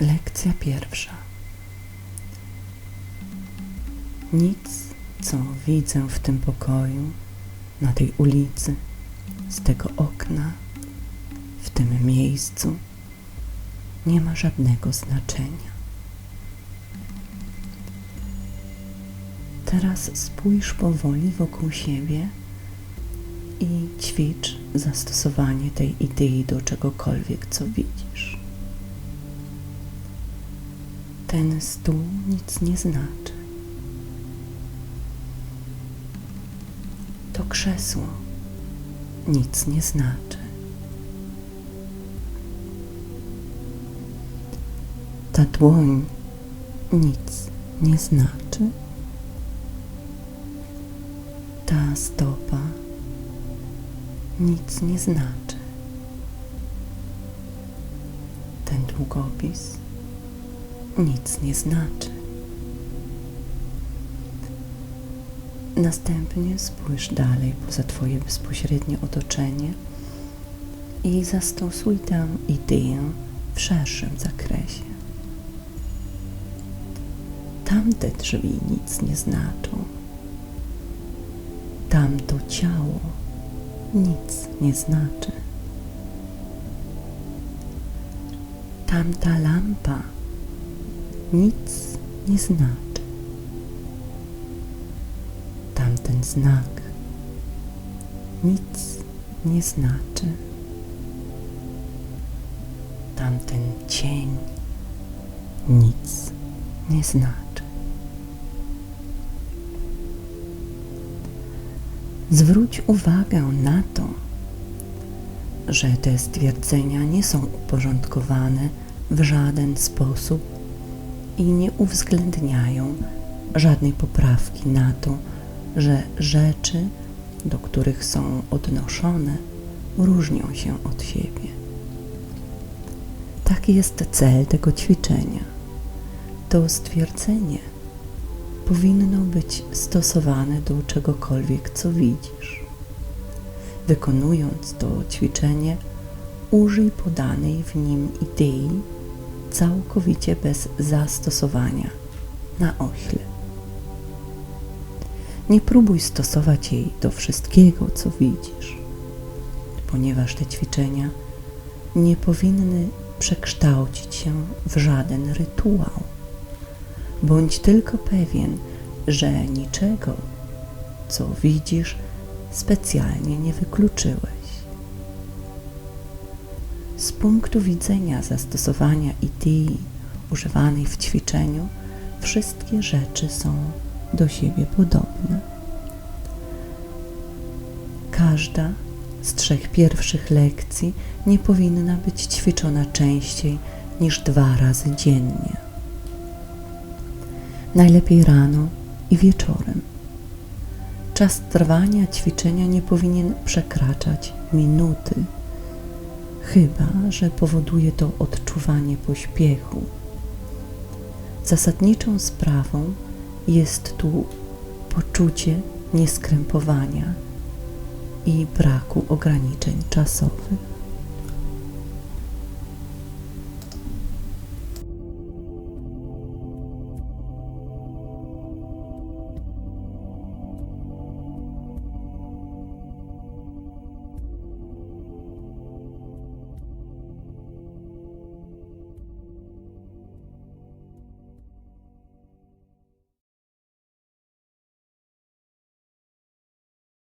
Lekcja pierwsza. Nic, co widzę w tym pokoju, na tej ulicy, z tego okna, w tym miejscu, nie ma żadnego znaczenia. Teraz spójrz powoli wokół siebie i ćwicz zastosowanie tej idei do czegokolwiek, co widzisz. Ten stół nic nie znaczy. To krzesło nic nie znaczy. Ta dłoń nic nie znaczy. Ta stopa nic nie znaczy. Ten długopis nic nie znaczy. Następnie spójrz dalej poza Twoje bezpośrednie otoczenie i zastosuj tę ideę w szerszym zakresie. Tamte drzwi nic nie znaczą. Tamto ciało nic nie znaczy. Tamta lampa nic nie znaczy. Tamten znak nic nie znaczy. Tamten cień nic nie znaczy. Zwróć uwagę na to, że te stwierdzenia nie są uporządkowane w żaden sposób i nie uwzględniają żadnej poprawki na to, że rzeczy, do których są odnoszone, różnią się od siebie. Taki jest cel tego ćwiczenia. To stwierdzenie powinno być stosowane do czegokolwiek, co widzisz. Wykonując to ćwiczenie, użyj podanej w nim idei całkowicie bez zastosowania na ośle. Nie próbuj stosować jej do wszystkiego, co widzisz, ponieważ te ćwiczenia nie powinny przekształcić się w żaden rytuał. Bądź tylko pewien, że niczego, co widzisz, specjalnie nie wykluczyłeś. Z punktu widzenia zastosowania idei używanej w ćwiczeniu, wszystkie rzeczy są do siebie podobne. Każda z trzech pierwszych lekcji nie powinna być ćwiczona częściej niż dwa razy dziennie. Najlepiej rano i wieczorem. Czas trwania ćwiczenia nie powinien przekraczać minuty, chyba że powoduje to odczuwanie pośpiechu. Zasadniczą sprawą jest tu poczucie nieskrępowania i braku ograniczeń czasowych.